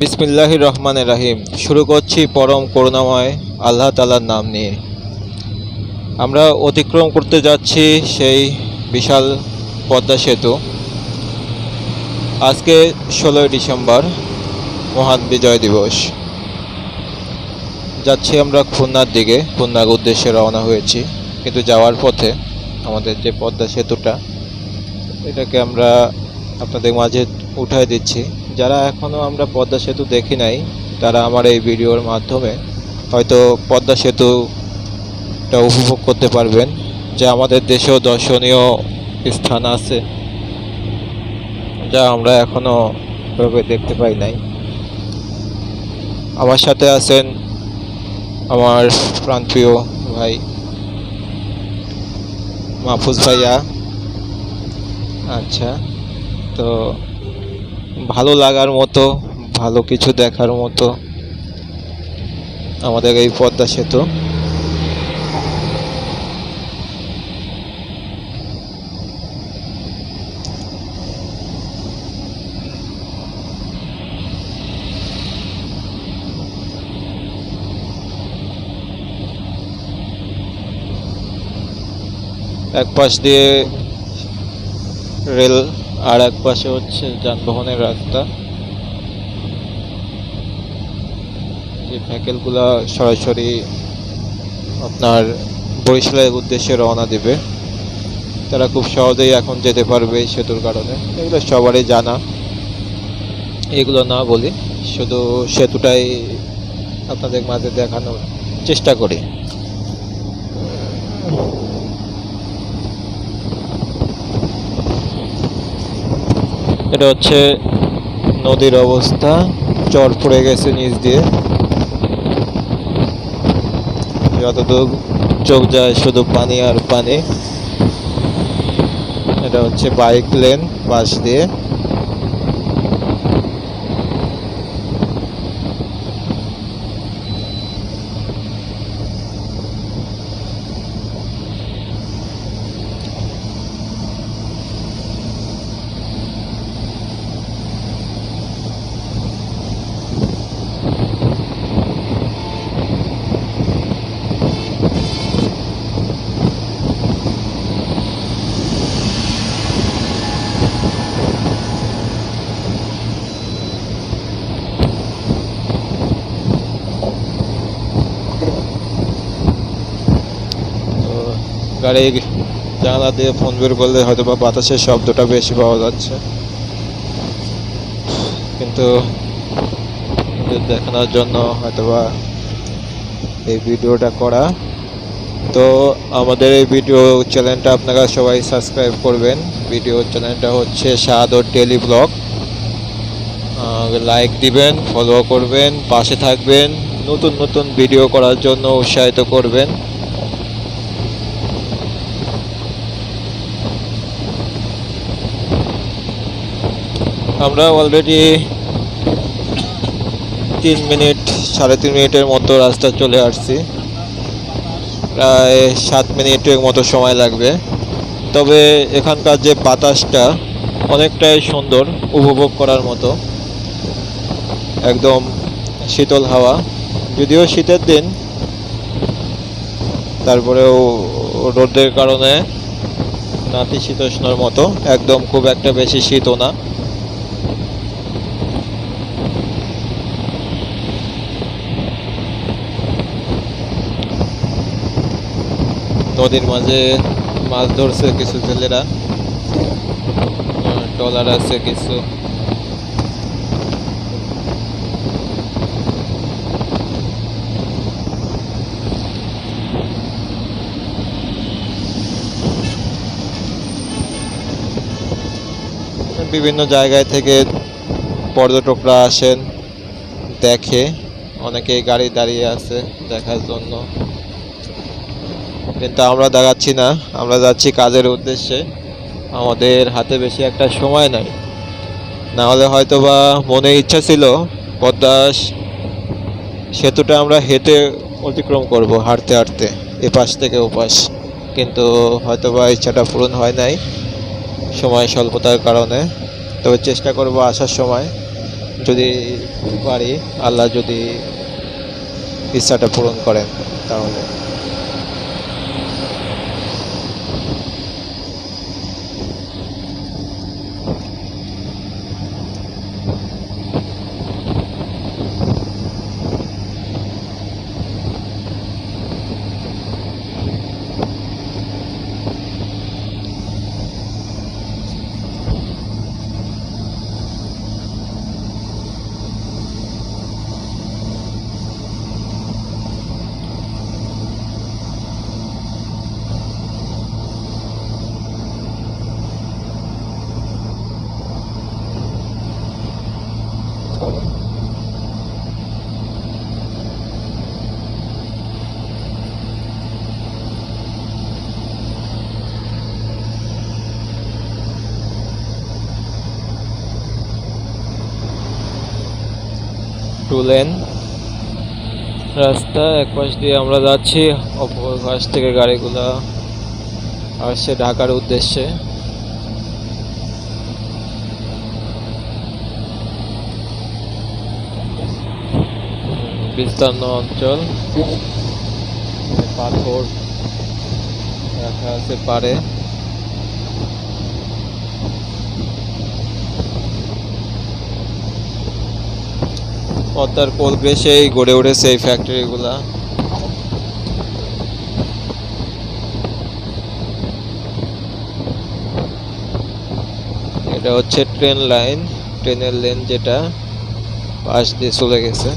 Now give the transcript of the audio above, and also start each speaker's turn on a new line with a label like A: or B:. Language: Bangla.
A: বিসমিল্লাহির রহমান রাহিম। শুরু করছি পরম করুণাময় আল্লাহ তালার নাম নিয়ে। আমরা অতিক্রম করতে যাচ্ছি সেই বিশাল পদ্মা সেতু। আজকে ষোলোই ডিসেম্বর, মহান বিজয় দিবস। যাচ্ছি আমরা খুলনার দিকে, খুলনার উদ্দেশ্যে রওনা হয়েছি। কিন্তু যাওয়ার পথে আমাদের যে পদ্মা সেতুটা, এটাকে আমরা আপনাদের মাঝে উঠায় দিচ্ছি। যারা এখনও আমরা পদ্মা সেতু দেখি নাই, তারা আমার এই ভিডিওর মাধ্যমে হয়তো পদ্মা সেতুটা উপভোগ করতে পারবেন, যা আমাদের দেশেও দর্শনীয় স্থান আছে, যা আমরা এখনও এভাবে দেখতে পাই নাই। আমার সাথে আছেন আমার প্রাণপ্রিয় ভাই মাহফুজ ভাইয়া। আচ্ছা। তো ভালো লাগার মতো, ভালো কিছু দেখার মতো আমাদের এই পদ্মা সেতু। এক পাশ দিয়ে রেল আর এক পাশে হচ্ছে যানবাহনের রাস্তা। যে ভেহিকেলগুলো সরাসরি আপনার বরিশালের উদ্দেশ্যে রওনা দিবে। তারা খুব সহজেই এখন যেতে পারবে সেতুর কারণে। এগুলো সবারই জানা। এগুলো না বলি, শুধু সেতুটাই আপনাদের মাঝে দেখানোর চেষ্টা করি। এটা হচ্ছে নদীর অবস্থা। চর পড়ে গেছে নিচ দিয়ে। যতদূর চোখ যায় শুধু পানি আর পানি। এটা হচ্ছে বাইক লেন পাশ দিয়ে। গাড়ির জানালা দিয়ে ফোন বের করলে হয়তো বা বাতাসের শব্দটা বেশি পাওয়া যাচ্ছে। কিন্তু দেখানোর জন্য হয়তোবা এই ভিডিওটা করা। তো আমাদের এই ভিডিও চ্যানেলটা আপনারা সবাই সাবস্ক্রাইব করবেন। ভিডিও চ্যানেলটা হচ্ছে শাহাদর ডেলি ব্লগ। লাইক দিবেন ফলো করবেন, পাশে থাকবেন, নতুন নতুন ভিডিও করার জন্য উৎসাহিত করবেন। আমরা অলরেডি তিন মিনিট, সাড়ে তিন মিনিটের মতো রাস্তা চলে আসছি। প্রায় সাত মিনিটের মতো সময় লাগবে। তবে এখানকার যে বাতাসটা অনেকটাই সুন্দর উপভোগ করার মতো। একদম শীতল হাওয়া। যদিও শীতের দিন, তারপরেও রোদের কারণে নাতিশীতোষ্ণর মতো। একদম খুব একটা বেশি শীতও না। নদীর মাঝে মাছ ধরছে কিছু জেলেরা ট্রলার আছে কিছু। বিভিন্ন জায়গায় থেকে পর্যটকরা আসেন, দেখে। অনেকেই গাড়ি দাঁড়িয়ে আছে দেখার জন্য। কিন্তু আমরা দেখাচ্ছি না, আমরা যাচ্ছি কাজের উদ্দেশ্যে। আমাদের হাতে বেশি একটা সময় নাই। না হলে হয়তো বা মনে ইচ্ছা ছিল, পদ্মাস সেতুটা আমরা হেঁটে অতিক্রম করব হাঁটতে হাঁটতে, এপাশ থেকে ওপাশ। কিন্তু হয়তো বা ইচ্ছাটা পূরণ হয় নাই সময় স্বল্পতার কারণে। তবে চেষ্টা করব আসার সময়। যদি পারি, আল্লাহ যদি ইচ্ছাটা পূরণ করেন তাহলে। টু লেন, রাস্তা এক পাশ দিয়ে আমরা যাচ্ছি, অপর পাশ থেকে গাড়িগুলা আসছে ঢাকার উদ্দেশ্যে। বিস্তীর্ণ অঞ্চল। পাথর রাখা আছে পারে পদ্মার কোল ঘেঁষেই গড়ে উঠেছে এই ফ্যাক্টরিগুলা এটা হচ্ছে ট্রেন লাইন ট্রেনের লেন যেটা পাশ দিয়ে চলে গেছে।